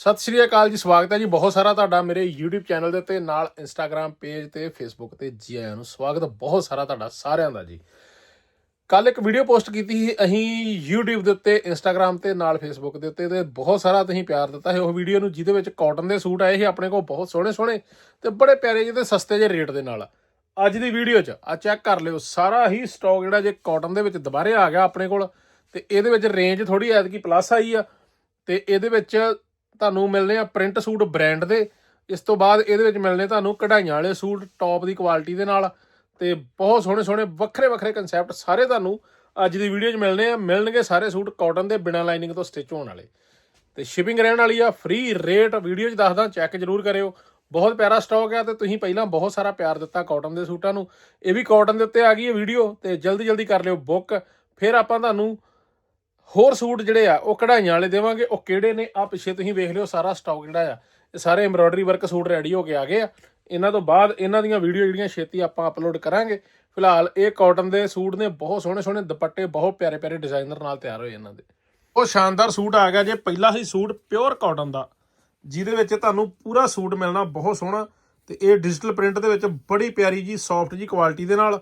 ਸਤਿ ਸ਼੍ਰੀ ਅਕਾਲ ਜੀ, ਸਵਾਗਤ ਹੈ ਜੀ ਬਹੁਤ ਸਾਰਾ ਤੁਹਾਡਾ ਮੇਰੇ YouTube ਚੈਨਲ ਦੇ ਉੱਤੇ ਨਾਲ Instagram ਪੇਜ ਤੇ, Facebook ਤੇ ਜੀ ਆਇਆਂ ਨੂੰ ਸਵਾਗਤ ਬਹੁਤ ਸਾਰਾ ਤੁਹਾਡਾ ਸਾਰਿਆਂ ਦਾ ਜੀ। ਕੱਲ ਇੱਕ ਵੀਡੀਓ ਪੋਸਟ ਕੀਤੀ ਸੀ, ਅਸੀਂ YouTube ਦੇ ਉੱਤੇ, Instagram ਤੇ, ਨਾਲ Facebook ਦੇ ਉੱਤੇ, ਤੇ ਬਹੁਤ ਸਾਰਾ ਤੁਸੀਂ ਪਿਆਰ ਦਿੱਤਾ ਹੈ ਉਹ ਵੀਡੀਓ ਨੂੰ ਜਿਹਦੇ ਵਿੱਚ ਕਾਟਨ ਦੇ ਸੂਟ ਆਏ ਸੀ, ਆਪਣੇ ਕੋਲ ਬਹੁਤ ਸੋਹਣੇ ਸੋਹਣੇ ਤੇ ਬੜੇ ਪਿਆਰੇ ਜਿਹੇ ਤੇ ਸਸਤੇ ਜਿਹੇ ਰੇਟ ਦੇ ਨਾਲ। ਅੱਜ ਦੀ ਵੀਡੀਓ 'ਚ ਆ ਚੈੱਕ ਕਰ ਲਿਓ, ਸਾਰਾ ਹੀ ਸਟਾਕ ਜਿਹੜਾ ਜੇ ਕਾਟਨ ਦੇ ਵਿੱਚ ਦੁਬਾਰੇ ਆ ਗਿਆ ਆਪਣੇ ਕੋਲ, ਤੇ ਇਹਦੇ ਵਿੱਚ ਰੇਂਜ ਥੋੜੀ ਐਤਕੀ ਪਲੱਸ ਆਈ ਆ, ਤੇ ਇਹਦੇ ਵਿੱਚ ਤੁਹਾਨੂੰ ਮਿਲਨੇ ਆ ਪ੍ਰਿੰਟ ਸੂਟ ਬ੍ਰਾਂਡ ਦੇ। ਇਸ ਤੋਂ ਬਾਅਦ ਇਹਦੇ ਵਿੱਚ ਮਿਲਨੇ ਤੁਹਾਨੂੰ ਕਢਾਈਆਂ ਵਾਲੇ ਸੂਟ ਟੌਪ ਦੀ ਕੁਆਲਿਟੀ ਦੇ ਨਾਲ ਤੇ ਬਹੁਤ ਸੋਹਣੇ ਸੋਹਣੇ ਵੱਖਰੇ ਵੱਖਰੇ ਕਨਸੈਪਟ ਸਾਰੇ ਤੁਹਾਨੂੰ ਅੱਜ ਦੀ ਵੀਡੀਓ 'ਚ ਮਿਲਨੇ ਆ। ਮਿਲਣਗੇ ਸਾਰੇ ਸੂਟ ਕਾਟਨ ਦੇ ਬਿਨਾਂ ਲਾਈਨਿੰਗ ਤੋਂ ਸਟਿਚ ਹੋਣ ਵਾਲੇ। ਤੇ ਸ਼ਿਪਿੰਗ ਰਹਿਣ ਵਾਲੀ ਆ ਫ੍ਰੀ ਰੇਟ ਵੀਡੀਓ 'ਚ ਦੱਸਦਾ ਚੈੱਕ ਜ਼ਰੂਰ ਕਰਿਓ। ਬਹੁਤ ਪਿਆਰਾ ਸਟਾਕ ਆ ਤੇ ਤੁਸੀਂ ਪਹਿਲਾਂ ਬਹੁਤ ਸਾਰਾ ਪਿਆਰ ਦਿੱਤਾ ਕਾਟਨ ਦੇ ਸੂਟਾਂ ਨੂੰ। ਇਹ ਵੀ ਕਾਟਨ ਦੇ ਉੱਤੇ ਆ ਗਈ ਹੈ ਵੀਡੀਓ ਤੇ ਜਲਦੀ ਜਲਦੀ ਕਰ ਲਿਓ ਬੁੱਕ ਫਿਰ ਆਪਾਂ ਤੁਹਾਨੂੰ ਹੋਰ ਸੂਟ ਜਿਹੜੇ ਆ, ਉਹ ਕਢਾਈਆਂ ਵਾਲੇ ਦੇਵਾਂਗੇ। ਉਹ ਕਿਹੜੇ ਨੇ? ਆ ਪਿੱਛੇ ਤੁਸੀਂ ਵੇਖ ਲਿਓ, ਸਾਰਾ ਸਟਾਕ ਜਿਹੜਾ ਆ, ਇਹ ਸਾਰੇ ਐਮਬ੍ਰੋਇਡਰੀ ਵਰਕ ਸੂਟ ਰੈਡੀ ਹੋ ਕੇ ਆ ਗਏ ਆ। ਇਹਨਾਂ ਤੋਂ ਬਾਅਦ ਇਹਨਾਂ ਦੀਆਂ ਵੀਡੀਓ ਜਿਹੜੀਆਂ ਛੇਤੀ ਆਪਾਂ ਅਪਲੋਡ ਕਰਾਂਗੇ। ਫਿਲਹਾਲ ਇਹ ਕਾਟਨ ਦੇ ਸੂਟ ਨੇ, ਬਹੁਤ ਸੋਹਣੇ ਸੋਹਣੇ ਦੁਪੱਟੇ, ਬਹੁਤ ਪਿਆਰੇ ਪਿਆਰੇ ਡਿਜ਼ਾਈਨਰ ਨਾਲ ਤਿਆਰ ਹੋਏ ਇਹਨਾਂ ਦੇ। ਉਹ ਸ਼ਾਨਦਾਰ ਸੂਟ ਆ ਗਿਆ ਜੇ, ਪਹਿਲਾ ਹੀ ਸੂਟ ਪਿਓਰ ਕਾਟਨ ਦਾ, ਜਿਹਦੇ ਵਿੱਚ ਤੁਹਾਨੂੰ ਪੂਰਾ ਸੂਟ ਮਿਲਣਾ ਬਹੁਤ ਸੋਹਣਾ। ਤੇ ਇਹ ਡਿਜੀਟਲ ਪ੍ਰਿੰਟ ਦੇ ਵਿੱਚ ਬੜੀ ਪਿਆਰੀ ਜੀ ਸੌਫਟ ਜੀ ਕੁਆਲਿਟੀ ਦੇ ਨਾਲ।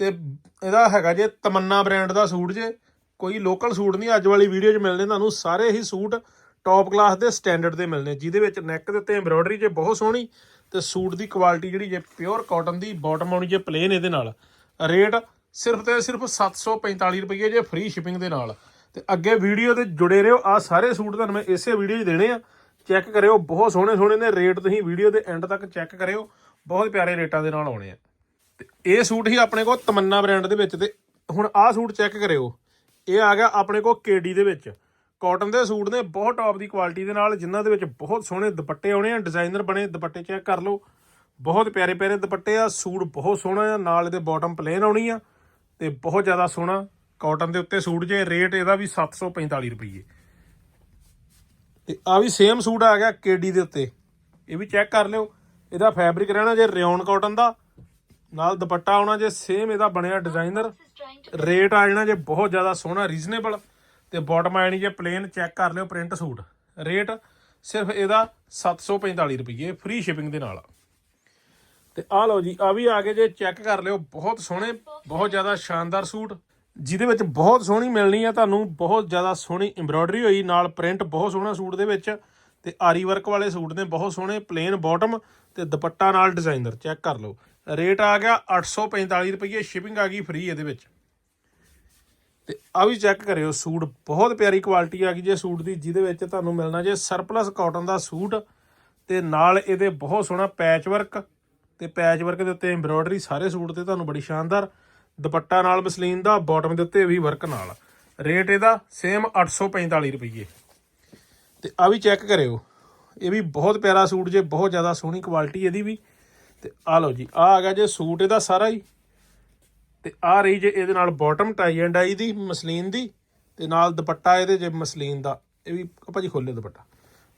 ਤੇ ਇਹਦਾ ਹੈਗਾ ਜੇ ਤਮੰਨਾ ਬ੍ਰਾਂਡ ਦਾ ਸੂਟ ਜੇ ਕੋਈ ਲੋਕਲ ਸੂਟ ਨਹੀਂ, ਅੱਜ ਵਾਲੀ ਵੀਡੀਓ 'ਚ ਮਿਲਣੇ ਤੁਹਾਨੂੰ ਸਾਰੇ ਹੀ ਸੂਟ ਟੌਪ ਕਲਾਸ ਦੇ ਸਟੈਂਡਰਡ ਦੇ ਮਿਲਣੇ, ਜਿਹਦੇ ਵਿੱਚ ਨੈਕ ਦੇ ਉੱਤੇ ਐਮਬ੍ਰੋਇਡਰੀ ਜੇ ਬਹੁਤ ਸੋਹਣੀ ਤੇ ਸੂਟ ਦੀ ਕੁਆਲਿਟੀ ਜਿਹੜੀ ਜੇ ਪਿਓਰ ਕਾਟਨ ਦੀ ਬਾਟਮ ਆਉਣੀ ਜੇ ਪਲੇਨ ਇਹਦੇ ਨਾਲ ਰੇਟ ਸਿਰਫ ਤੇ ਸਿਰਫ 745 ਰੁਪਏ ਜੇ ਫ੍ਰੀ ਸ਼ਿਪਿੰਗ ਦੇ ਨਾਲ। ਤੇ ਅੱਗੇ ਵੀਡੀਓ ਤੇ ਜੁੜੇ ਰਹੋ ਆ ਸਾਰੇ ਸੂਟ ਤੁਹਾਨੂੰ ਮੈਂ ਇਸੇ ਵੀਡੀਓ 'ਚ ਦੇਣੇ ਆ ਚੈੱਕ ਕਰਿਓ, ਬਹੁਤ ਸੋਹਣੇ ਸੋਹਣੇ ਨੇ ਰੇਟ ਤੁਸੀਂ ਵੀਡੀਓ ਦੇ ਐਂਡ ਤੱਕ ਚੈੱਕ ਕਰਿਓ, ਬਹੁਤ ਪਿਆਰੇ ਰੇਟਾਂ ਦੇ ਨਾਲ ਆਉਣੇ ਆ। ਤੇ ਇਹ ਸੂਟ ਹੀ ਆਪਣੇ ਕੋਲ ਤਮੰਨਾ ਬ੍ਰਾਂਡ ਦੇ ਵਿੱਚ ਤੇ ਹੁਣ ਆਹ ਸੂਟ ਚੈੱਕ ਕਰਿਓ ਇਹ ਆ ਗਿਆ ਆਪਣੇ ਕੋਲ ਕੇਡੀ ਦੇ ਵਿੱਚ। ਕਾਟਨ ਦੇ ਸੂਟ ਨੇ ਬਹੁਤ ਟੌਪ ਦੀ ਕੁਆਲਿਟੀ ਦੇ ਨਾਲ, ਜਿਨ੍ਹਾਂ ਦੇ ਵਿੱਚ ਬਹੁਤ ਸੋਹਣੇ ਦੁਪੱਟੇ ਆਉਣੇ ਆ ਡਿਜ਼ਾਈਨਰ ਬਣੇ, ਦੁਪੱਟੇ ਚੈੱਕ ਕਰ ਲਓ। ਬਹੁਤ ਪਿਆਰੇ ਪਿਆਰੇ ਦੁਪੱਟੇ ਆ, ਸੂਟ ਬਹੁਤ ਸੋਹਣਾ ਆ, ਨਾਲ ਇਹਦੇ ਬਾਟਮ ਪਲੇਨ ਆਉਣੀ ਆ, ਤੇ ਬਹੁਤ ਜ਼ਿਆਦਾ ਸੋਹਣਾ। ਕਾਟਨ ਦੇ ਉੱਤੇ ਸੂਟ ਜੇ ਰੇਟ ਇਹਦਾ ਵੀ 745 ਰੁਪਏ ਤੇ ਆ ਵੀ ਸੇਮ ਸੂਟ ਆ ਗਿਆ ਕੇਡੀ ਦੇ ਉੱਤੇ। ਇਹ ਵੀ ਚੈੱਕ ਕਰ ਲਿਓ। ਇਹਦਾ ਫੈਬਰਿਕ ਰਹਿਣਾ ਜੇ ਰਿਓਨ ਕਾਟਨ ਦਾ। ਨਾਲ ਦੁਪੱਟਾ ਆਉਣਾ ਜੇ ਸੇਮ ਇਹਦਾ ਬਣਿਆ ਡਿਜ਼ਾਈਨਰ ਰੇਟ ਆ ਜਾਣਾ ਜੇ ਬਹੁਤ ਜ਼ਿਆਦਾ ਸੋਹਣਾ ਰੀਜ਼ਨੇਬਲ ਤੇ ਬਾਟਮ ਆਣੀ ਜੇ ਪਲੇਨ ਚੈੱਕ ਕਰ ਲਿਓ ਪ੍ਰਿੰਟ ਸੂਟ। ਰੇਟ ਸਿਰਫ ਇਹਦਾ 745 ਰੁਪਏ ਫ੍ਰੀ ਸ਼ਿਪਿੰਗ ਦੇ ਨਾਲ। ਤੇ ਆ ਲਓ ਜੀ ਆ ਵੀ ਆ ਕੇ ਜੇ ਚੈੱਕ ਕਰ ਲਿਓ, ਬਹੁਤ ਸੋਹਣੇ, ਬਹੁਤ ਜ਼ਿਆਦਾ ਸ਼ਾਨਦਾਰ ਸੂਟ। ਜਿਹਦੇ ਵਿੱਚ ਬਹੁਤ ਸੋਹਣੀ ਮਿਲਣੀ ਆ ਤੁਹਾਨੂੰ, ਬਹੁਤ ਜ਼ਿਆਦਾ ਸੋਹਣੀ ਐਮਬ੍ਰੋਇਡਰੀ ਹੋਈ, ਨਾਲ ਪ੍ਰਿੰਟ ਬਹੁਤ ਸੋਹਣਾ ਸੂਟ ਦੇ ਵਿੱਚ। ਤੇ ਆਰੀ ਵਰਕ ਵਾਲੇ ਸੂਟ ਨੇ, ਬਹੁਤ ਸੋਹਣੇ ਪਲੇਨ ਬਾਟਮ ਤੇ ਦੁਪੱਟਾ ਨਾਲ ਡਿਜ਼ਾਈਨਰ ਚੈੱਕ ਕਰ ਲਓ। ਰੇਟ ਆ ਗਿਆ 845 ਰੁਪਏ ਸ਼ਿਪਿੰਗ ਆ ਗਈ ਫ੍ਰੀ ਇਹਦੇ ਵਿੱਚ। ਤੇ ਆ ਵੀ ਚੈੱਕ ਕਰਿਓ, ਸੂਟ ਬਹੁਤ ਪਿਆਰੀ ਕੁਆਲਿਟੀ ਆ ਗਈ ਜੇ ਸੂਟ ਦੀ, ਜਿਹਦੇ ਵਿੱਚ ਤੁਹਾਨੂੰ ਮਿਲਣਾ ਜੇ ਸਰਪਲਸ ਕਾਟਨ ਦਾ ਸੂਟ ਤੇ ਨਾਲ ਇਹਦੇ ਬਹੁਤ ਸੋਹਣਾ ਪੈਚ ਵਰਕ ਤੇ ਪੈਚ ਵਰਕ ਦੇ ਉੱਤੇ ਐਮਬ੍ਰੋਇਡਰੀ ਸਾਰੇ ਸੂਟ ਤੇ ਤੁਹਾਨੂੰ ਬੜੀ ਸ਼ਾਨਦਾਰ ਦੁਪੱਟਾ ਨਾਲ, ਮਸਲੀਨ ਦਾ ਬਾਟਮ ਦੇ ਉੱਤੇ ਵੀ ਵਰਕ ਨਾਲ। ਰੇਟ ਇਹਦਾ ਸੇਮ 845 ਰੁਪਏ ਤੇ ਆ ਵੀ ਚੈੱਕ ਕਰਿਓ, ਇਹ ਵੀ ਬਹੁਤ ਪਿਆਰਾ ਸੂਟ ਜੇ, ਬਹੁਤ ਜ਼ਿਆਦਾ ਸੋਹਣੀ ਕੁਆਲਿਟੀ ਇਹਦੀ ਵੀ। ਤੇ ਆ ਲਓ ਜੀ ਆ ਆ ਗਿਆ ਜੇ ਸੂਟ ਇਹਦਾ ਸਾਰਾ ਹੀ। ਤੇ ਆ ਰਹੀ ਜੇ ਇਹਦੇ ਨਾਲ ਬਾਟਮ ਟਾਈ ਐਂਡ ਆਈ ਦੀ, ਮਸਲੀਨ ਦੀ, ਤੇ ਨਾਲ ਦੁਪੱਟਾ ਇਹਦੇ ਜੇ ਮਸਲੀਨ ਦਾ। ਇਹ ਵੀ ਭਾਜੀ ਖੋਲੇ ਦੁਪੱਟਾ।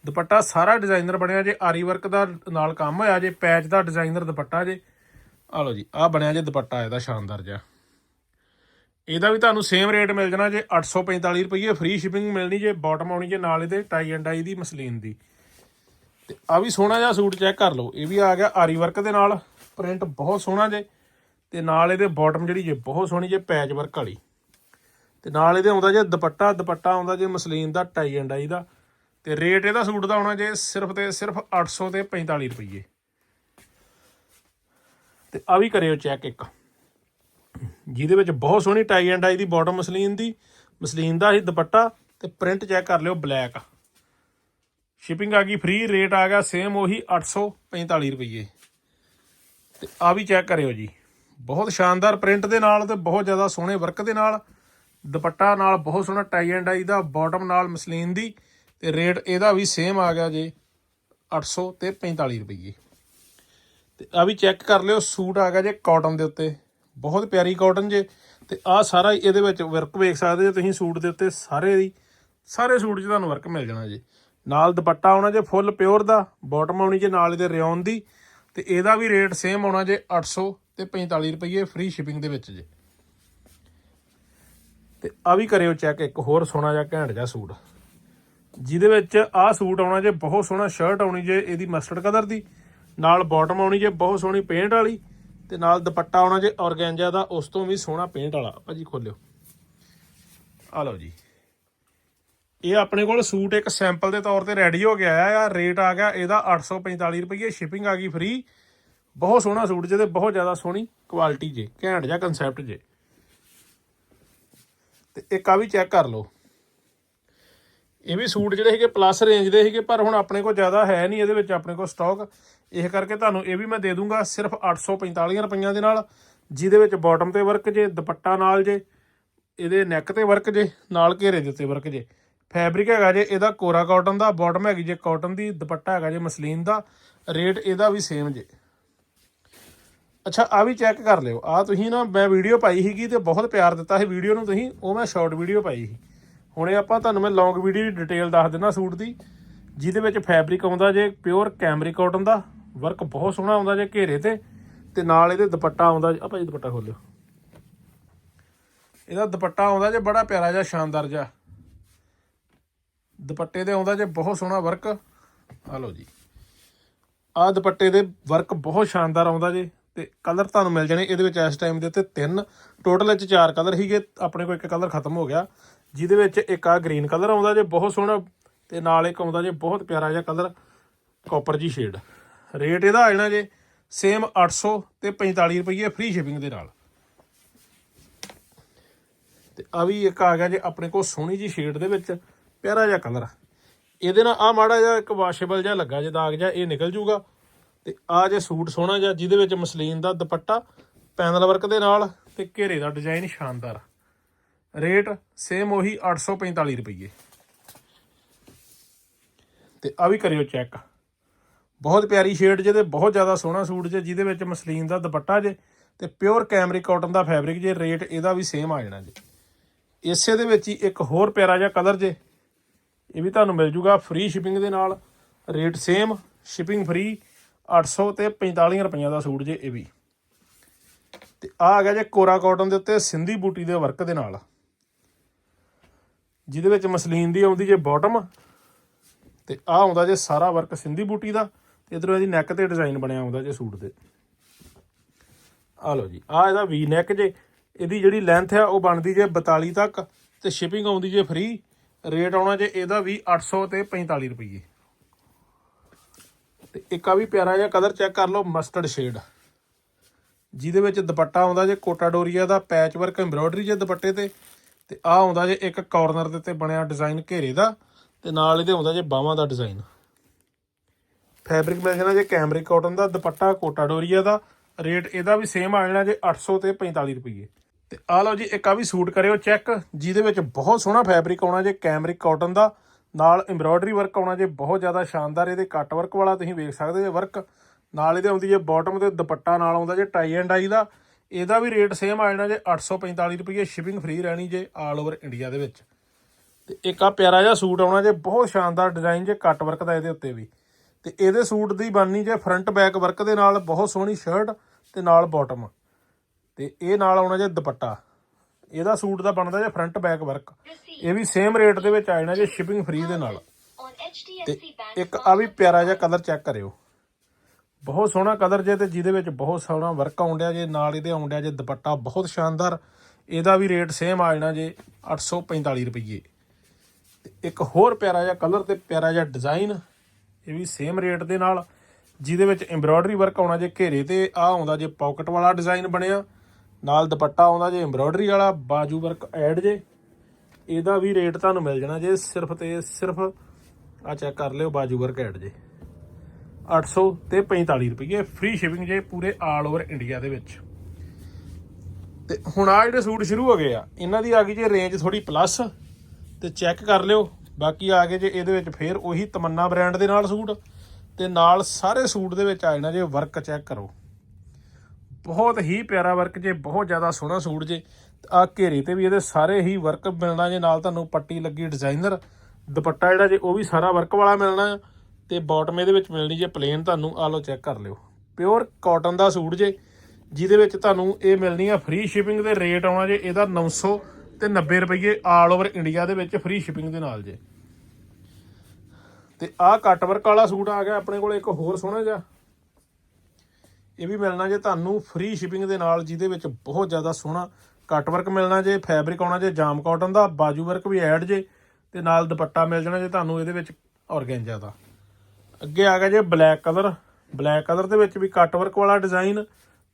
ਦੁਪੱਟਾ ਸਾਰਾ ਡਿਜ਼ਾਈਨਰ ਬਣਿਆ ਜੇ, ਆਰੀ ਵਰਕ ਦਾ ਨਾਲ ਕੰਮ ਹੋਇਆ ਜੇ ਪੈਚ ਦਾ ਡਿਜ਼ਾਈਨਰ ਦੁਪੱਟਾ ਜੇ। ਆ ਲਓ ਜੀ ਆ ਬਣਿਆ ਜੇ ਦੁਪੱਟਾ ਇਹਦਾ ਸ਼ਾਨਦਾਰ ਜਿਹਾ। ਇਹਦਾ ਵੀ ਤੁਹਾਨੂੰ ਸੇਮ ਰੇਟ ਮਿਲ ਜਾਣਾ ਜੇ 845 ਰੁਪਏ ਫ੍ਰੀ ਸ਼ਿਪਿੰਗ ਮਿਲਣੀ ਜੇ ਬਾਟਮ ਆਉਣੀ ਜੇ ਨਾਲ ਇਹਦੇ ਟਾਈ ਐਂਡ ਆਈ ਦੀ, ਮਸਲੀਨ ਦੀ। ਤੇ ਆ ਵੀ ਸੋਹਣਾ ਜਿਹਾ ਸੂਟ ਚੈੱਕ ਕਰ ਲਓ। ਇਹ ਵੀ ਆ ਗਿਆ ਆਰੀ ਵਰਕ ਦੇ ਨਾਲ। ਪ੍ਰਿੰਟ ਬਹੁਤ ਸੋਹਣਾ ਜੇ। ਤੇ ਨਾਲ ਇਹਦੇ ਬਾਟਮ ਜਿਹੜੀ ਜੇ ਬਹੁਤ ਸੋਹਣੀ ਜੇ ਪੈਚ ਵਰਕ ਵਾਲੀ। ਤੇ ਨਾਲ ਇਹਦੇ ਆਉਂਦਾ ਜੇ ਦੁਪੱਟਾ ਦੁਪੱਟਾ ਆਉਂਦਾ ਜੇ muslin the tie and dye ਦਾ। ਤੇ ਰੇਟ ਇਹਦਾ ਸੂਟ ਦਾ ਆਉਣਾ ਜੇ ਸਿਰਫ ਤੇ ਸਿਰਫ 800 ਤੇ 45 ਰੁਪਏ ਤੇ ਆ ਵੀ ਕਰਿਓ ਚੈੱਕ ਇੱਕ। ਜਿਹਦੇ ਵਿੱਚ ਬਹੁਤ ਸੋਹਣੀ ਟਾਈ ਐਂਡ ਆਈ ਦੀ ਬਾਟਮ ਮਸਲੀਨ ਦੀ, ਮਸਲੀਨ ਦਾ ਹੀ ਦੁਪੱਟਾ ਤੇ ਪ੍ਰਿੰਟ ਚੈੱਕ ਕਰ ਲਿਓ ਬਲੈਕ ਸ਼ਿਪਿੰਗ ਆ ਗਈ ਫ੍ਰੀ ਰੇਟ ਆ ਗਿਆ ਸੇਮ ਉਹੀ 845 ਰੁਪਏ ਤੇ ਆ ਵੀ ਚੈੱਕ ਕਰਿਓ ਜੀ। ਬਹੁਤ ਸ਼ਾਨਦਾਰ ਪ੍ਰਿੰਟ ਦੇ ਨਾਲ ਤੇ ਬਹੁਤ ਜ਼ਿਆਦਾ ਸੋਹਣੇ ਵਰਕ ਦੇ ਨਾਲ। ਦੁਪੱਟਾ ਨਾਲ ਬਹੁਤ ਸੋਹਣਾ ਟਾਈ ਐਂਡ ਆਈ ਦਾ ਬਾਟਮ ਨਾਲ ਮਸਲੀਨ ਦੀ। ਤੇ ਰੇਟ ਇਹਦਾ ਵੀ ਸੇਮ ਆ ਗਿਆ ਜੇ 800 ਤੇ 45 ਰੁਪਏ ਤੇ ਆ ਵੀ ਚੈੱਕ ਕਰ ਲਿਓ, ਸੂਟ ਆ ਗਿਆ ਜੇ ਕਾਟਨ ਦੇ ਉੱਤੇ। ਬਹੁਤ ਪਿਆਰੀ ਕਾਟਨ ਜੇ। ਤੇ ਆ ਸਾਰਾ ਇਹਦੇ ਵਿੱਚ ਵਰਕ ਵੇਖ ਸਕਦੇ ਹੋ ਤੁਸੀਂ ਸੂਟ ਦੇ ਉੱਤੇ, ਸਾਰੇ ਦੀ, ਸਾਰੇ ਸੂਟ 'ਚ ਤੁਹਾਨੂੰ ਵਰਕ ਮਿਲ ਜਾਣਾ ਜੀ। ਨਾਲ ਦੁਪੱਟਾ ਆਉਣਾ ਜੇ ਫੁੱਲ ਪਿਓਰ ਦਾ ਬਾਟਮ ਆਉਣੀ ਜੇ ਨਾਲ ਇਹਦੇ ਰਿਓਨ ਦੀ, ਤੇ ਇਹਦਾ ਵੀ ਰੇਟ ਸੇਮ ਆਉਣਾ ਜੇ 800 ਤੇ 45 ਰੁਪਏ ਫ੍ਰੀ ਸ਼ਿਪਿੰਗ ਦੇ ਵਿੱਚ ਜੇ। ਤੇ ਆ ਵੀ ਕਰਿਓ ਚੈੱਕ ਇੱਕ ਹੋਰ ਸੋਹਣਾ ਜਿਹਾ ਘੈਂਟ ਜਿਹਾ ਸੂਟ। ਜਿਹਦੇ ਵਿੱਚ ਆਹ ਸੂਟ ਆਉਣਾ ਜੇ ਬਹੁਤ ਸੋਹਣਾ ਸ਼ਰਟ ਆਉਣੀ ਜੇ ਇਹਦੀ ਮਸਟਰਡ ਕਲਰ ਦੀ, ਨਾਲ ਬਾਟਮ ਆਉਣੀ ਜੇ ਬਹੁਤ ਸੋਹਣੀ ਪੇਂਟ ਵਾਲੀ, ਤੇ ਨਾਲ ਦੁਪੱਟਾ ਆਉਣਾ ਜੇ ਔਰਗੈਂਜਾ ਦਾ, ਉਸ ਤੋਂ ਵੀ ਸੋਹਣਾ ਪੇਂਟ ਵਾਲਾ। ਭਾਜੀ ਖੋਲਿਓ। ਆ ਲਓ ਜੀ। ਇਹ ਆਪਣੇ ਕੋਲ ਸੂਟ ਇੱਕ ਸੈਂਪਲ ਦੇ ਤੌਰ ਤੇ ਰੈਡੀ ਹੋ ਗਿਆ ਆ। ਰੇਟ ਆ ਗਿਆ, ਇਹਦਾ 845 ਰੁਪਏ ਸ਼ਿਪਿੰਗ ਆ ਗਈ ਫ੍ਰੀ ਬਹੁਤ ਸੋਹਣਾ ਸੂਟ ਜਿਹਦੇ ਬਹੁਤ ਜ਼ਿਆਦਾ ਸੋਹਣੀ ਕੁਆਲਿਟੀ ਜੇ, ਘੈਂਟ ਜਿਹਾ ਕਨਸੈਪਟ ਜੇ। ਤੇ ਇੱਕ ਆ ਵੀ ਚੈੱਕ ਕਰ ਲਓ। ਇਹ ਵੀ ਸੂਟ ਜਿਹੜੇ ਹੈਗੇ ਪਲੱਸ ਰੇਂਜ ਦੇ ਹੈਗੇ ਪਰ ਹੁਣ ਆਪਣੇ ਕੋਲ ਜ਼ਿਆਦਾ ਹੈ ਨਹੀਂ, ਇਹਦੇ ਵਿੱਚ ਆਪਣੇ ਕੋਲ ਸਟਾਕ ਇਹ ਕਰਕੇ ਤੁਹਾਨੂੰ ਇਹ ਵੀ ਮੈਂ ਦੇ ਦੂੰਗਾ ਸਿਰਫ 845 ਰੁਪਈਆਂ ਦੇ ਨਾਲ, ਜਿਹਦੇ ਵਿੱਚ ਬਾਟਮ ਤੇ ਵਰਕ ਜੇ, ਦੁਪੱਟਾ ਨਾਲ ਜੇ, ਇਹਦੇ ਨੈਕ ਤੇ ਵਰਕ ਜੇ, ਨਾਲ ਘੇਰੇ ਦੇ ਉੱਤੇ ਵਰਕ ਜੇ। ਫੈਬਰਿਕ ਹੈਗਾ ਜੇ, ਇਹਦਾ ਕੋਰਾ ਕਾਟਨ ਦਾ ਬਾਟਮ ਹੈਗੀ ਜੇ ਕਾਟਨ ਦੀ, ਦੁਪੱਟਾ ਹੈਗਾ ਜੇ ਮਸਲੀਨ ਦਾ ਰੇਟ ਇਹਦਾ ਵੀ ਸੇਮ ਜੇ। ਅੱਛਾ ਆ ਵੀ ਚੈੱਕ ਕਰ ਲਿਓ। ਆ ਤੁਸੀਂ ਨਾ, ਮੈਂ ਵੀਡੀਓ ਪਾਈ ਸੀਗੀ ਤੇ ਬਹੁਤ ਪਿਆਰ ਦਿੱਤਾ ਸੀ ਵੀਡੀਓ ਨੂੰ ਤੁਸੀਂ, ਉਹ ਮੈਂ ਸ਼ਾਰਟ ਵੀਡੀਓ ਪਾਈ ਸੀ। ਹੁਣੇ ਆਪਾਂ ਤੁਹਾਨੂੰ ਮੈਂ ਲੌਂਗ ਵੀਡੀਓ ਦੀ ਡਿਟੇਲ ਦੱਸ ਦਿੰਦਾ ਸੂਟ ਦੀ, ਜਿਹਦੇ ਵਿੱਚ ਫੈਬਰਿਕ ਆਉਂਦਾ ਜੇ ਪਿਓਰ ਕੈਮਰੀ ਕਾਟਨ ਦਾ ਵਰਕ ਬਹੁਤ ਸੋਹਣਾ ਆਉਂਦਾ ਜੇ ਘੇਰੇ ਤੇ ਤੇ ਨਾਲ ਇਹਦੇ ਦੁਪੱਟਾ ਆਉਂਦਾ ਆ ਭਾਜੀ ਦੁਪੱਟਾ ਖੋਲਿਓ। ਇਹਦਾ ਦੁਪੱਟਾ ਆਉਂਦਾ ਜੇ, ਬੜਾ ਪਿਆਰਾ ਜਿਹਾ, ਸ਼ਾਨਦਾਰ ਜਿਹਾ। ਦੁਪੱਟੇ ਦੇ ਆਉਂਦਾ ਜੇ ਬਹੁਤ ਸੋਹਣਾ ਵਰਕ ਆ ਲਓ ਜੀ। ਆ ਦੁਪੱਟੇ ਦੇ ਵਰਕ ਬਹੁਤ ਸ਼ਾਨਦਾਰ ਆਉਂਦਾ ਜੇ ਤੇ ਕਲਰ ਤੁਹਾਨੂੰ ਮਿਲ ਜਾਣੇ ਇਹਦੇ ਵਿੱਚ ਇਸ ਟਾਈਮ ਦੇ ਉੱਤੇ ਤਿੰਨ। ਟੋਟਲ ਵਿੱਚ ਚਾਰ ਕਲਰ ਸੀਗੇ, ਆਪਣੇ ਕੋਲ ਇੱਕ ਕਲਰ ਖਤਮ ਹੋ ਗਿਆ। ਜਿਹਦੇ ਵਿੱਚ ਇੱਕ ਆ ਗ੍ਰੀਨ ਕਲਰ ਆਉਂਦਾ ਜੇ ਬਹੁਤ ਸੋਹਣਾ ਤੇ ਨਾਲ ਇੱਕ ਆਉਂਦਾ ਜੇ ਬਹੁਤ ਪਿਆਰਾ ਜਿਹਾ ਕਲਰ ਕਾਪਰ ਜੀ ਸ਼ੇਡ ਰੇਟ ਇਹਦਾ ਆ ਜਾਣਾ ਜੇ ਸੇਮ 800 ਤੇ 45 ਰੁਪਏ ਫ੍ਰੀ ਸ਼ਿਪਿੰਗ ਦੇ ਨਾਲ। ਤੇ ਆ ਵੀ ਇੱਕ ਆ ਗਿਆ ਜੇ ਆਪਣੇ ਕੋਲ ਸੋਹਣੀ ਜੀ ਸ਼ੇਡ ਦੇ ਵਿੱਚ। ਪਿਆਰਾ ਜਿਹਾ ਕਲਰ ਇਹਦੇ ਨਾਲ ਆ ਮਾੜਾ ਜਿਹਾ ਇੱਕ ਵਾਸ਼ੇਬਲ ਜਿਹਾ ਲੱਗਾ, ਜੇ ਦਾਗ ਜਿਹਾ, ਇਹ ਨਿਕਲ ਜੂਗਾ। ਤੇ ਆ ਜੇ ਸੂਟ ਸੋਹਣਾ ਜਿਹਾ, ਜਿਹਦੇ ਵਿੱਚ ਮਸਲੀਨ ਦਾ ਦੁਪੱਟਾ, ਪੈਨਲ ਵਰਕ ਦੇ ਨਾਲ ਤੇ ਘੇਰੇ ਦਾ ਡਿਜ਼ਾਈਨ ਸ਼ਾਨਦਾਰ ਰੇਟ ਸੇਮ ਉਹੀ 845 ਰੁਪਏ ਤੇ ਆ ਵੀ ਕਰਿਓ ਚੈੱਕ ਬਹੁਤ ਪਿਆਰੀ ਸ਼ੇਡ ਜੇ ਜਿਹਦੇ ਬਹੁਤ ਜ਼ਿਆਦਾ ਸੋਹਣਾ ਸੂਟ ਜੇ, ਜਿਹਦੇ ਵਿੱਚ ਮਸਲੀਨ ਦਾ ਦੁਪੱਟਾ ਜੇ ਤੇ ਪਿਓਰ ਕੈਮਰੀ ਕਾਟਨ ਦਾ ਫੈਬਰਿਕ ਜੇ ਰੇਟ ਇਹਦਾ ਵੀ ਸੇਮ ਆ ਜਾਣਾ ਜੀ। ਇਸੇ ਦੇ ਵਿੱਚ ਹੀ ਇੱਕ ਹੋਰ ਪਿਆਰਾ ਜਿਹਾ ਕਲਰ ਜੇ ਇਹ ਵੀ ਤੁਹਾਨੂੰ ਮਿਲ ਜੂਗਾ ਫ੍ਰੀ ਸ਼ਿਪਿੰਗ ਦੇ ਨਾਲ। ਰੇਟ ਸੇਮ ਸ਼ਿਪਿੰਗ ਫ੍ਰੀ 800 ਤੇ 45 ਰੁਪਈਆ ਦਾ ਸੂਟ ਜੇ ਇਹ ਵੀ। ਤੇ ਆ ਆ ਗਿਆ ਜੇ ਕੋਰਾ ਕਾਟਨ ਦੇ ਉੱਤੇ ਸਿੰਧੀ ਬੂਟੀ ਦੇ ਵਰਕ ਦੇ ਨਾਲ। ਜਿਹਦੇ ਵਿੱਚ ਮਸਲੀਨ ਦੀ ਆਉਂਦੀ ਜੇ ਬਾਟਮ ਤੇ ਆ ਆਉਂਦਾ ਜੇ ਸਾਰਾ ਵਰਕ ਸਿੰਧੀ ਬੂਟੀ ਦਾ, ਤੇ ਇਧਰੋਂ ਇਹਦੀ ਨੈਕ ਤੇ ਡਿਜ਼ਾਈਨ ਬਣਿਆ ਆਉਂਦਾ ਜੇ ਸੂਟ ਦੇ। ਆ ਲਓ ਜੀ ਆ ਇਹਦਾ ਵੀ ਨੈਕ ਜੇ, ਇਹਦੀ ਜਿਹੜੀ ਲੈਂਥ ਆ ਉਹ ਬਣਦੀ ਜੇ 42 ਤੱਕ, ਤੇ ਸ਼ਿਪਿੰਗ ਆਉਂਦੀ ਜੇ ਫ੍ਰੀ ਰੇਟ ਆਉਣਾ ਜੇ ਇਹਦਾ ਵੀ 800 ਤੇ 45 ਰੁਪਏ ਤੇ ਇੱਕ ਆ ਵੀ ਪਿਆਰਾ ਜਿਹਾ ਕਲਰ ਚੈੱਕ ਕਰ ਲਓ, ਮਸਟਰਡ ਸ਼ੇਡ। ਜਿਹਦੇ ਵਿੱਚ ਦੁਪੱਟਾ ਆਉਂਦਾ ਜੇ ਕੋਟਾ ਡੋਰੀਆ ਦਾ ਪੈਚ ਵਰਕ ਐਮਬ੍ਰੋਇਡਰੀ ਜੇ ਦੁਪੱਟੇ ਤੇ ਤੇ ਆ ਆਉਂਦਾ ਜੇ ਇੱਕ ਕਾਰਨਰ ਦੇ ਉੱਤੇ ਬਣਿਆ ਡਿਜ਼ਾਈਨ ਘੇਰੇ ਦਾ, ਤੇ ਨਾਲ ਇਹਦੇ ਆਉਂਦਾ ਜੇ ਬਾਹਾਂ ਦਾ ਡਿਜ਼ਾਈਨ। ਫੈਬਰਿਕ ਮਿਲ ਜਾਣਾ ਜੇ ਕੈਮਰਿਕ ਕਾਟਨ ਦਾ, ਦੁਪੱਟਾ ਕੋਟਾ ਡੋਰੀਆ ਦਾ, ਰੇਟ ਇਹਦਾ ਵੀ ਸੇਮ ਆ ਜਾਣਾ ਜੇ 800 ਤੇ 45 ਰੁਪਏ ਤੇ ਆ ਲਓ ਜੀ, ਇੱਕ ਆ ਵੀ ਸੂਟ ਕਰਿਓ ਚੈੱਕ ਜਿਹਦੇ ਵਿੱਚ ਬਹੁਤ ਸੋਹਣਾ ਫੈਬਰਿਕ ਆਉਣਾ ਜੇ ਕੈਮਰਿਕ ਕਾਟਨ ਦਾ, ਨਾਲ ਐਮਬ੍ਰੋਇਡਰੀ ਵਰਕ ਆਉਣਾ ਜੇ, ਬਹੁਤ ਜ਼ਿਆਦਾ ਸ਼ਾਨਦਾਰ ਇਹਦੇ ਕੱਟ ਵਰਕ ਵਾਲਾ ਤੁਸੀਂ ਵੇਖ ਸਕਦੇ ਜੇ ਵਰਕ ਨਾਲ ਇਹਦੇ ਆਉਂਦੀ ਜੇ ਬਾਟਮ ਤੇ ਦੁਪੱਟਾ, ਨਾਲ ਆਉਂਦਾ ਜੇ ਟਾਈ ਐਂਡ ਆਈ ਦਾ। ਇਹਦਾ ਵੀ ਰੇਟ ਸੇਮ ਆ ਜਾਣਾ ਜੇ 845 ਰੁਪਏ ਸ਼ਿਪਿੰਗ ਫ੍ਰੀ ਰਹਿਣੀ ਜੇ ਆਲ ਓਵਰ ਇੰਡੀਆ ਦੇ ਵਿੱਚ। ਤੇ ਇੱਕ ਆ ਪਿਆਰਾ ਜਿਹਾ ਸੂਟ ਆਉਣਾ ਜੇ, ਬਹੁਤ ਸ਼ਾਨਦਾਰ ਡਿਜ਼ਾਈਨ ਜੇ ਕੱਟ ਵਰਕ ਦਾ ਇਹਦੇ ਉੱਤੇ ਵੀ। ਤੇ ਇਹਦੇ ਸੂਟ ਦੀ ਬਣਨੀ ਜੇ ਫਰੰਟ ਬੈਕ ਵਰਕ ਦੇ ਨਾਲ, ਬਹੁਤ ਸੋਹਣੀ ਸ਼ਰਟ ਤੇ ਨਾਲ ਬਾਟਮ ਤੇ ਇਹ ਨਾਲ ਆਉਣਾ ਜੇ ਦੁਪੱਟਾ। ਇਹਦਾ ਸੂਟ ਦਾ ਬਣਦਾ ਜੇ ਫਰੰਟ ਬੈਕ ਵਰਕ ਇਹ ਵੀ ਸੇਮ ਰੇਟ ਦੇ ਵਿੱਚ ਆ ਜਾਣਾ ਜੇ ਸ਼ਿਪਿੰਗ ਫ੍ਰੀ ਦੇ ਨਾਲ। on ਤੇ ਇੱਕ ਆ ਵੀ ਪਿਆਰਾ ਜਿਹਾ ਕਲਰ ਚੈੱਕ ਕਰਿਓ। ਬਹੁਤ ਸੋਹਣਾ ਕਲਰ ਜੇ ਤੇ ਜਿਹਦੇ ਵਿੱਚ ਬਹੁਤ ਸੋਹਣਾ ਵਰਕ ਆਉਂਦਿਆ ਜੇ, ਨਾਲ ਇਹਦੇ ਆਉਂਦਿਆ ਜੇ ਦੁਪੱਟਾ ਬਹੁਤ ਸ਼ਾਨਦਾਰ। ਇਹਦਾ ਵੀ ਰੇਟ ਸੇਮ ਆ ਜਾਣਾ ਜੇ 845 ਰੁਪਏ ਤੇ ਇੱਕ ਹੋਰ ਪਿਆਰਾ ਜਿਹਾ ਕਲਰ ਤੇ ਪਿਆਰਾ ਜਿਹਾ ਡਿਜ਼ਾਈਨ ਇਹ ਵੀ ਸੇਮ ਰੇਟ ਦੇ ਨਾਲ। ਜਿਹਦੇ ਵਿੱਚ ਐਮਬ੍ਰੋਇਡਰੀ ਵਰਕ ਆਉਣਾ ਜੇ ਘੇਰੇ ਤੇ ਆ ਆਉਂਦਾ ਜੇ ਪਾਕਟ ਵਾਲਾ ਡਿਜ਼ਾਈਨ ਬਣਿਆ। ਨਾਲ ਦੁਪੱਟਾ ਆਉਂਦਾ ਜੇ ਐਮਬ੍ਰੋਇਡਰੀ ਵਾਲਾ, ਬਾਜੂ ਵਰਕ ਐਡ ਜੇ, ਇਹਦਾ ਵੀ ਰੇਟ ਤੁਹਾਨੂੰ ਮਿਲ ਜਾਣਾ ਜੇ ਸਿਰਫ ਤੇ ਸਿਰਫ ਆ ਚੈੱਕ ਕਰ ਲਿਓ, ਬਾਜੂ ਵਰਕ ਐਡ ਜੇ। 800 ਤੇ 45 ਰੁਪਏ ਫ੍ਰੀ ਸ਼ਿਪਿੰਗ ਜੇ ਪੂਰੇ ਆਲ ਓਵਰ ਇੰਡੀਆ ਦੇ ਵਿੱਚ। ਤੇ ਹੁਣ ਆ ਜਿਹੜੇ ਸੂਟ ਸ਼ੁਰੂ ਹੋ ਗਏ ਆ, ਇਹਨਾਂ ਦੀ ਆ ਗਈ ਜੇ ਰੇਂਜ ਥੋੜੀ ਪਲੱਸ ਤੇ ਚੈੱਕ ਕਰ ਲਿਓ। ਬਾਕੀ ਆ ਗਏ ਜੇ ਇਹਦੇ ਵਿੱਚ ਫੇਰ ਉਹੀ ਤਮੰਨਾ ਬ੍ਰਾਂਡ ਦੇ ਨਾਲ ਸੂਟ, ਤੇ ਨਾਲ ਸਾਰੇ ਸੂਟ ਦੇ ਵਿੱਚ ਆ ਜਾਣਾ ਜੇ ਵਰਕ ਚੈੱਕ ਕਰੋ। ਬਹੁਤ ਹੀ ਪਿਆਰਾ ਵਰਕ ਜੇ, ਬਹੁਤ ਜ਼ਿਆਦਾ ਸੋਹਣਾ ਸੂਟ ਜੇ। ਆ ਘੇਰੇ ਤੇ ਵੀ ਇਹਦੇ ਸਾਰੇ ਹੀ ਵਰਕ ਮਿਲਣਾ ਜੇ, ਨਾਲ ਤੁਹਾਨੂੰ ਪੱਟੀ ਲੱਗੀ ਡਿਜ਼ਾਈਨਰ ਦੁਪੱਟਾ ਜਿਹੜਾ ਜੇ, ਉਹ ਵੀ ਸਾਰਾ ਵਰਕ ਵਾਲਾ ਮਿਲਣਾ। ਆ ਤੇ ਬਾਟਮ ਇਹਦੇ ਵਿੱਚ ਮਿਲਣੀ ਜੇ ਪਲੇਨ ਤੁਹਾਨੂੰ ਆ ਲਓ ਚੈੱਕ ਕਰ ਲਿਓ। ਪਿਓਰ ਕਾਟਨ ਦਾ ਸੂਟ ਜੇ, ਜਿਹਦੇ ਵਿੱਚ ਤੁਹਾਨੂੰ ਇਹ ਮਿਲਣੀ ਆ ਫ੍ਰੀ ਸ਼ਿਪਿੰਗ ਦੇ ਰੇਟ ਆਉਣਾ ਜੇ, ਇਹਦਾ 900 ਤੇ 90 ਰੁਪਏ ਆਲ ਓਵਰ ਇੰਡੀਆ ਦੇ ਵਿੱਚ ਫ੍ਰੀ ਸ਼ਿਪਿੰਗ ਦੇ ਨਾਲ ਜੇ। ਤੇ ਆਹ ਕੱਟ ਵਰਕ ਵਾਲਾ ਸੂਟ ਆ ਗਿਆ ਆਪਣੇ ਕੋਲ, ਇੱਕ ਹੋਰ ਸੋਹਣਾ ਜਿਹਾ। ਇਹ ਵੀ ਮਿਲਣਾ ਜੇ ਤੁਹਾਨੂੰ ਫ੍ਰੀ ਸ਼ਿਪਿੰਗ ਦੇ ਨਾਲ, ਜਿਹਦੇ ਵਿੱਚ ਬਹੁਤ ਜ਼ਿਆਦਾ ਸੋਹਣਾ ਕੱਟ ਵਰਕ ਮਿਲਣਾ ਜੇ ਫੈਬਰਿਕ ਆਉਣਾ ਜੇ, ਜਾਮ ਕਾਟਨ ਦਾ, ਬਾਜੂ ਵਰਕ ਵੀ ਐਡ ਜੇ, ਤੇ ਨਾਲ ਦੁਪੱਟਾ ਮਿਲ ਜਾਣਾ ਜੇ ਤੁਹਾਨੂੰ ਇਹਦੇ ਵਿੱਚ ਔਰਗੈਂਜਾ ਦਾ। ਅੱਗੇ ਆ ਗਿਆ ਜੇ ਬਲੈਕ ਕਲਰ ਬਲੈਕ ਕਲਰ ਦੇ ਵਿੱਚ ਵੀ ਕੱਟ ਵਰਕ ਵਾਲਾ ਡਿਜ਼ਾਈਨ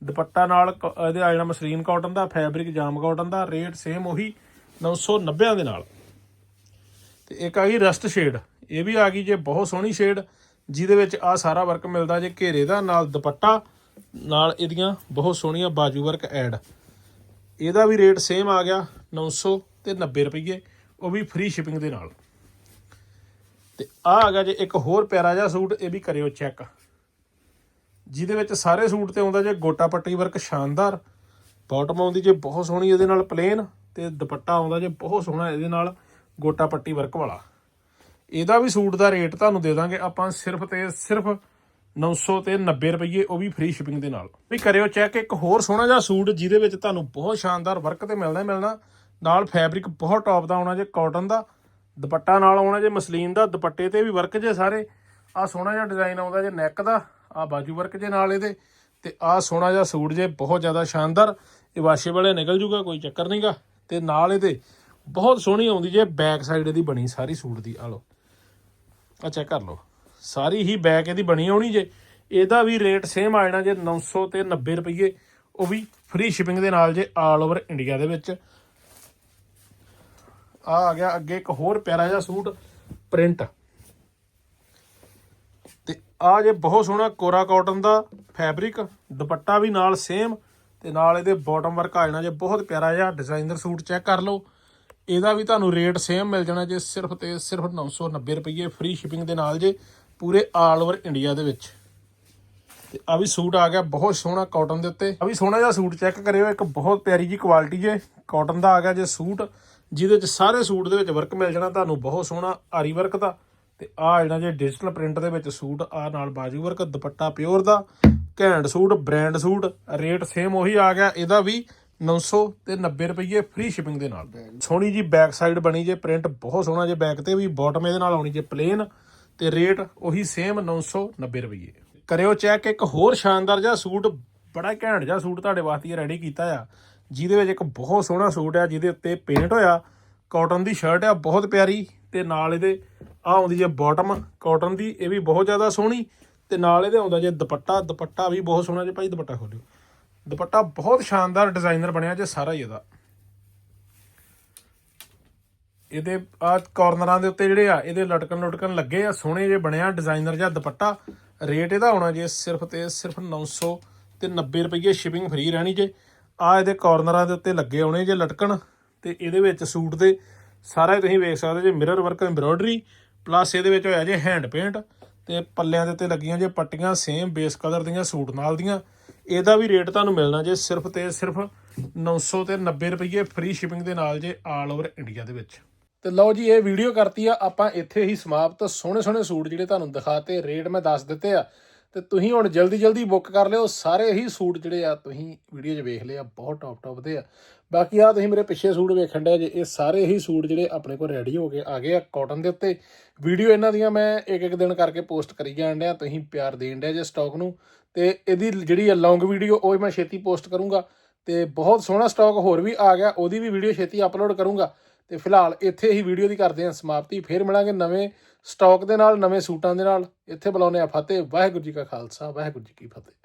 ਦੁਪੱਟਾ ਨਾਲ ਕ- ਇਹਦੇ ਆ ਜਾਣਾ ਮਸਲੀਨ ਕਾਟਨ ਦਾ ਫੈਬਰਿਕ ਜਾਮ ਕਾਟਨ ਦਾ ਰੇਟ ਸੇਮ ਉਹੀ 990 ਦੇ ਨਾਲ। ਤੇ ਇੱਕ ਆ ਗਈ ਰਸਟ ਸ਼ੇਡ ਇਹ ਵੀ ਆ ਗਈ ਜੇ ਬਹੁਤ ਸੋਹਣੀ ਸ਼ੇਡ ਜਿਹਦੇ ਵਿੱਚ ਆ ਸਾਰਾ ਵਰਕ ਮਿਲਦਾ ਜੇ ਘੇਰੇ ਦਾ, ਨਾਲ ਦੁਪੱਟਾ ਨਾਲ ਇਹਦੀਆਂ ਬਹੁਤ ਸੋਹਣੀਆਂ ਬਾਜੂ ਵਰਕ ਐਡ। ਇਹਦਾ ਵੀ ਰੇਟ ਸੇਮ ਆ ਗਿਆ 900 ਤੇ 90 ਰੁਪਏ ਉਹ ਵੀ ਫ੍ਰੀ ਸ਼ਿਪਿੰਗ ਦੇ ਨਾਲ। ਤੇ ਆ ਆ ਗਿਆ ਜੇ ਇੱਕ ਹੋਰ ਪਿਆਰਾ ਜਿਹਾ ਸੂਟ, ਇਹ ਵੀ ਕਰਿਓ ਚੈੱਕ ਜਿਹਦੇ ਵਿੱਚ ਸਾਰੇ ਸੂਟ ਤੇ ਆਉਂਦਾ ਜੇ ਗੋਟਾ ਪੱਟੀ ਵਰਕ ਸ਼ਾਨਦਾਰ। ਬਾਟਮ ਆਉਂਦੀ ਜੇ ਬਹੁਤ ਸੋਹਣੀ, ਇਹਦੇ ਨਾਲ ਪਲੇਨ ਤੇ ਦੁਪੱਟਾ ਆਉਂਦਾ ਜੇ ਬਹੁਤ ਸੋਹਣਾ, ਇਹਦੇ ਨਾਲ ਗੋਟਾ ਪੱਟੀ ਵਰਕ ਵਾਲਾ। ਇਹਦਾ ਵੀ ਸੂਟ ਦਾ ਰੇਟ ਤੁਹਾਨੂੰ ਦੇ ਦਾਂਗੇ ਆਪਾਂ ਸਿਰਫ ਤੇ ਸਿਰਫ 900 ਤੇ 90 ਰੁਪਏ ਉਹ ਵੀ ਫ੍ਰੀ ਸ਼ਿਪਿੰਗ ਦੇ ਨਾਲ। ਵੀ ਕਰਿਓ ਚੈੱਕ ਇੱਕ ਹੋਰ ਸੋਹਣਾ ਜਿਹਾ ਸੂਟ ਜਿਹਦੇ ਵਿੱਚ ਤੁਹਾਨੂੰ ਬਹੁਤ ਸ਼ਾਨਦਾਰ ਵਰਕ ਤੇ ਮਿਲਣਾ ਮਿਲਣਾ। ਨਾਲ ਫੈਬਰਿਕ ਬਹੁਤ ਟੌਪ ਦਾ ਆਉਣਾ ਜੇ ਕਾਟਨ ਦਾ, ਦੁਪੱਟਾ ਨਾਲ ਆਉਣਾ ਜੇ ਮਸਲੀਨ ਦਾ, ਦੁਪੱਟੇ ਤੇ ਵੀ ਵਰਕ ਜੇ ਸਾਰੇ। ਆ ਸੋਹਣਾ ਜਿਹਾ ਡਿਜ਼ਾਈਨ ਆਉਂਦਾ ਜੇ ਨੈਕ ਦਾ ਆ ਬਾਜੂ ਵਰਕ ਜੇ ਨਾਲ ਇਹਦੇ। ਤੇ ਆ ਸੋਹਣਾ ਜਿਹਾ ਸੂਟ ਜੇ ਬਹੁਤ ਜ਼ਿਆਦਾ ਸ਼ਾਨਦਾਰ, ਇਹ ਵਾਸ਼ੇ ਵਾਲੇ ਨਿਕਲ ਜੂਗਾ, ਕੋਈ ਚੱਕਰ ਨਹੀਂਗਾ ਤੇ ਨਾਲ ਇਹਦੇ ਬਹੁਤ ਸੋਹਣੀ ਆਉਂਦੀ ਜੇ ਬੈਕ ਸਾਈਡ ਇਹਦੀ ਬਣੀ ਸਾਰੀ ਸੂਟ ਦੀ ਆ ਲਓ। ਆ ਚੈੱਕ ਕਰ ਲਓ। ਸਾਰੀ ਹੀ ਬੈਕ ਇਹਦੀ ਬਣੀ ਆਉਣੀ ਜੇ। ਇਹਦਾ ਵੀ ਰੇਟ ਸੇਮ ਆ ਜਾਣਾ ਜੇ 900 ਤੇ 90 ਰੁਪਏ ਉਹ ਵੀ ਫ੍ਰੀ ਸ਼ਿਪਿੰਗ ਦੇ ਨਾਲ ਜੇ ਆਲ ਓਵਰ ਇੰਡੀਆ ਦੇ ਵਿੱਚ। ਆ ਆ ਗਿਆ ਅੱਗੇ ਇੱਕ ਹੋਰ ਪਿਆਰਾ ਜਿਹਾ ਸੂਟ ਪ੍ਰਿੰਟ ਤੇ ਆ ਜੇ ਬਹੁਤ ਸੋਹਣਾ ਕੋਰਾ ਕਾਟਨ ਦਾ ਫੈਬਰਿਕ ਦੁਪੱਟਾ ਵੀ ਨਾਲ ਸੇਮ ਤੇ ਨਾਲ ਇਹਦੇ ਬਾਟਮ ਵਰਕ ਆ ਜਾਣਾ ਜੇ ਬਹੁਤ ਪਿਆਰਾ ਜਿਹਾ ਡਿਜ਼ਾਈਨਰ ਸੂਟ ਚੈੱਕ ਕਰ ਲਓ। ਇਹਦਾ ਵੀ ਤੁਹਾਨੂੰ ਰੇਟ ਸੇਮ ਮਿਲ ਜਾਣਾ ਜੇ ਸਿਰਫ ਤੇ ਸਿਰਫ 990 ਰੁਪਏ ਫ੍ਰੀ ਸ਼ਿਪਿੰਗ ਦੇ ਨਾਲ ਜੇ। ਪੂਰੇ ਆਲ ਓਵਰ ਇੰਡੀਆ ਦੇ ਵਿੱਚ। ਤੇ ਆ ਵੀ ਸੂਟ ਆ ਗਿਆ, ਬਹੁਤ ਸੋਹਣਾ ਕਾਟਨ ਦੇ ਉੱਤੇ। ਆ ਵੀ ਸੋਹਣਾ ਜਿਹਾ ਸੂਟ ਚੈੱਕ ਕਰਿਓ, ਇੱਕ ਬਹੁਤ ਪਿਆਰੀ ਜੀ ਕੁਆਲਿਟੀ ਜੇ ਕਾਟਨ ਦਾ ਆ ਗਿਆ ਜੇ ਸੂਟ, ਜਿਹਦੇ ਚ ਸਾਰੇ ਸੂਟ ਦੇ ਵਿੱਚ ਵਰਕ ਮਿਲ ਜਾਣਾ ਤੁਹਾਨੂੰ, ਬਹੁਤ ਸੋਹਣਾ ਆਰੀ ਵਰਕ ਦਾ। ਤੇ ਆ ਜਿਹੜਾ ਜੇ ਡਿਜੀਟਲ ਪ੍ਰਿੰਟ ਦੇ ਵਿੱਚ ਸੂਟ, ਆ ਨਾਲ ਬਾਜੂ ਵਰਕ ਦੁਪੱਟਾ ਪਿਓਰ ਦਾ, ਘੈਂਟ suit brand suit rate same ਉਹੀ ਆ ਗਿਆ, ਇਹਦਾ ਵੀ 900 ਤੇ 90 ਰੁਪਏ ਫ੍ਰੀ ਸ਼ਿਪਿੰਗ ਦੇ ਨਾਲ। ਸੋਹਣੀ ਜੀ ਬੈਕ ਸਾਈਡ ਬਣੀ ਜੇ ਪ੍ਰਿੰਟ ਬਹੁਤ ਸੋਹਣਾ ਜੇ ਬੈਕ ਤੇ ਵੀ ਬਾਟਮ ਇਹਦੇ ਨਾਲ ਆਉਣੀ ਜੇ ਪਲੇਨ ਤੇ ਰੇਟ ਉਹੀ ਸੇਮ 990 ਰੁਪਏ ਕਰਿਓ ਚੈੱਕ ਇੱਕ ਹੋਰ ਸ਼ਾਨਦਾਰ ਜਿਹਾ ਸੂਟ, ਬੜਾ ਘੈਂਟ ਜਿਹਾ ਸੂਟ ਤੁਹਾਡੇ ਵਾਸਤੇ ਰੈਡੀ ਕੀਤਾ ਆ। ਜਿਹਦੇ ਵਿੱਚ ਇੱਕ ਬਹੁਤ ਸੋਹਣਾ ਸੂਟ ਆ, ਜਿਹਦੇ ਉੱਤੇ ਪੇਂਟ ਹੋਇਆ ਕਾਟਨ ਦੀ ਸ਼ਰਟ ਆ, ਬਹੁਤ ਪਿਆਰੀ, ਤੇ ਨਾਲ ਇਹਦੇ ਆ ਆਉਂਦੀ ਜੇ ਬਾਟਮ ਕਾਟਨ ਦੀ, ਇਹ ਵੀ ਬਹੁਤ ਜ਼ਿਆਦਾ ਸੋਹਣੀ, ਤੇ ਨਾਲ ਇਹਦੇ ਆਉਂਦਾ ਜੇ ਦੁਪੱਟਾ ਦੁਪੱਟਾ ਵੀ ਬਹੁਤ ਸੋਹਣਾ ਜੇ ਭਾਈ ਦੁਪੱਟਾ ਖੋਲਿਓ। ਦੁਪੱਟਾ ਬਹੁਤ ਸ਼ਾਨਦਾਰ ਡਿਜ਼ਾਈਨਰ ਬਣਿਆ ਜੇ ਸਾਰਾ ਹੀ ਇਹਦਾ ਇਹਦੇ ਆ ਕਾਰਨਰਾਂ ਦੇ ਉੱਤੇ ਜਿਹੜੇ ਆ, ਇਹਦੇ ਲਟਕਣ ਲਟਕਣ ਲੱਗੇ ਆ, ਸੋਹਣੇ ਜੇ ਬਣਿਆ ਡਿਜ਼ਾਈਨਰ ਜਾਂ ਦੁਪੱਟਾ। ਰੇਟ ਇਹਦਾ ਹੋਣਾ ਜੇ ਸਿਰਫ ਤੇ ਸਿਰਫ 900 ਤੇ 90 ਰੁਪਏ ਸ਼ਿਪਿੰਗ ਫ੍ਰੀ ਰਹਿਣੀ ਜੇ। ਆ ਇਹਦੇ ਕਾਰਨਰਾਂ ਦੇ ਉੱਤੇ ਲੱਗੇ ਆਉਣੇ ਜੇ ਲਟਕਣ ਤੇ ਇਹਦੇ ਵਿੱਚ ਸੂਟ ਦੇ ਸਾਰਾ ਤੁਸੀਂ ਵੇਖ ਸਕਦੇ ਜੇ ਮਿਰਰ ਵਰਕ ਐਮਬ੍ਰੋਇਡਰੀ ਪਲੱਸ ਇਹਦੇ ਵਿੱਚ ਹੋਇਆ ਜੇ ਹੈਂਡ ਪੇਂਟ ਤੇ ਪੱਲਿਆਂ ਦੇ ਉੱਤੇ ਲੱਗੀਆਂ ਜੇ ਪੱਟੀਆਂ ਸੇਮ ਬੇਸ ਕਲਰ ਦੀਆਂ ਸੂਟ ਨਾਲ ਦੀਆਂ। ਇਹਦਾ ਵੀ ਰੇਟ ਤੁਹਾਨੂੰ ਮਿਲਣਾ ਜੇ ਸਿਰਫ ਤੇ ਸਿਰਫ 900 ਤੇ 90 ਰੁਪਏ ਫ੍ਰੀ ਸ਼ਿਪਿੰਗ ਦੇ ਨਾਲ ਜੇ ਆਲ ਓਵਰ ਇੰਡੀਆ ਦੇ ਵਿੱਚ। ਤੇ ਲਓ ਜੀ, ਇਹ ਵੀਡੀਓ ਕਰਤੀ ਆ, ਆਪਾਂ ਇੱਥੇ ਹੀ ਸਮਾਪਤ। ਸੋਹਣੇ ਸੋਹਣੇ ਸੂਟ ਜਿਹੜੇ ਤੁਹਾਨੂੰ ਦਿਖਾਤੇ, ਰੇਟ ਮੈਂ ਦੱਸ ਦਿੱਤੇ ਆ। ਤੇ ਤੁਸੀਂ ਹੁਣ ਜਲਦੀ ਜਲਦੀ ਬੁੱਕ ਕਰ ਲਿਓ, ਸਾਰੇ ਹੀ ਸੂਟ ਜਿਹੜੇ ਆ ਤੁਸੀਂ ਵੀਡੀਓ 'ਚ ਵੇਖ ਲਿਆ, ਬਹੁਤ ਟੌਪ ਟੌਪ ਦੇ ਆ। ਬਾਕੀ ਆ ਤੁਸੀਂ ਮੇਰੇ ਪਿੱਛੇ ਸੂਟ ਵੇਖਣ ਡਿਆ ਜੇ, ਇਹ ਸਾਰੇ ਹੀ ਸੂਟ ਜਿਹੜੇ ਆਪਣੇ ਕੋਲ ਰੈਡੀ ਹੋ ਕੇ ਆ ਗਏ ਆ ਕਾਟਨ ਦੇ ਉੱਤੇ। ਵੀਡੀਓ ਇਹਨਾਂ ਦੀਆਂ ਮੈਂ ਇੱਕ ਇੱਕ ਦਿਨ ਕਰਕੇ ਪੋਸਟ ਕਰੀ ਜਾਣ ਡਿਆ, ਤੁਸੀਂ ਪਿਆਰ ਦੇਣ ਡਿਆ ਜੇ ਸਟਾਕ ਨੂੰ। ਤੇ ਇਹਦੀ ਜਿਹੜੀ ਲੌਂਗ ਵੀਡੀਓ ਉਹ ਮੈਂ ਛੇਤੀ ਪੋਸਟ ਕਰੂੰਗਾ। ਤੇ ਬਹੁਤ ਸੋਹਣਾ ਸਟਾਕ ਹੋਰ ਵੀ ਆ ਗਿਆ, ਉਹਦੀ ਵੀ ਵੀਡੀਓ ਛੇਤੀ ਅਪਲੋਡ ਕਰੂੰਗਾ। ਤੇ ਫਿਲਹਾਲ ਇੱਥੇ ਹੀ ਵੀਡੀਓ ਦੀ ਕਰਦੇ ਹਾਂ ਸਮਾਪਤੀ। ਫੇਰ ਮਿਲਾਂਗੇ ਨਵੇਂ ਸਟਾਕ ਦੇ ਨਾਲ, ਨਵੇਂ ਸੂਟਾਂ ਦੇ ਨਾਲ। ਇੱਥੇ ਬੁਲਾਉਂਦੇ ਆ ਫਤਿਹ। ਵਾਹਿਗੁਰੂ ਜੀ ਕਾ ਖਾਲਸਾ, ਵਾਹਿਗੁਰੂ ਜੀ ਕੀ ਫਤਿਹ।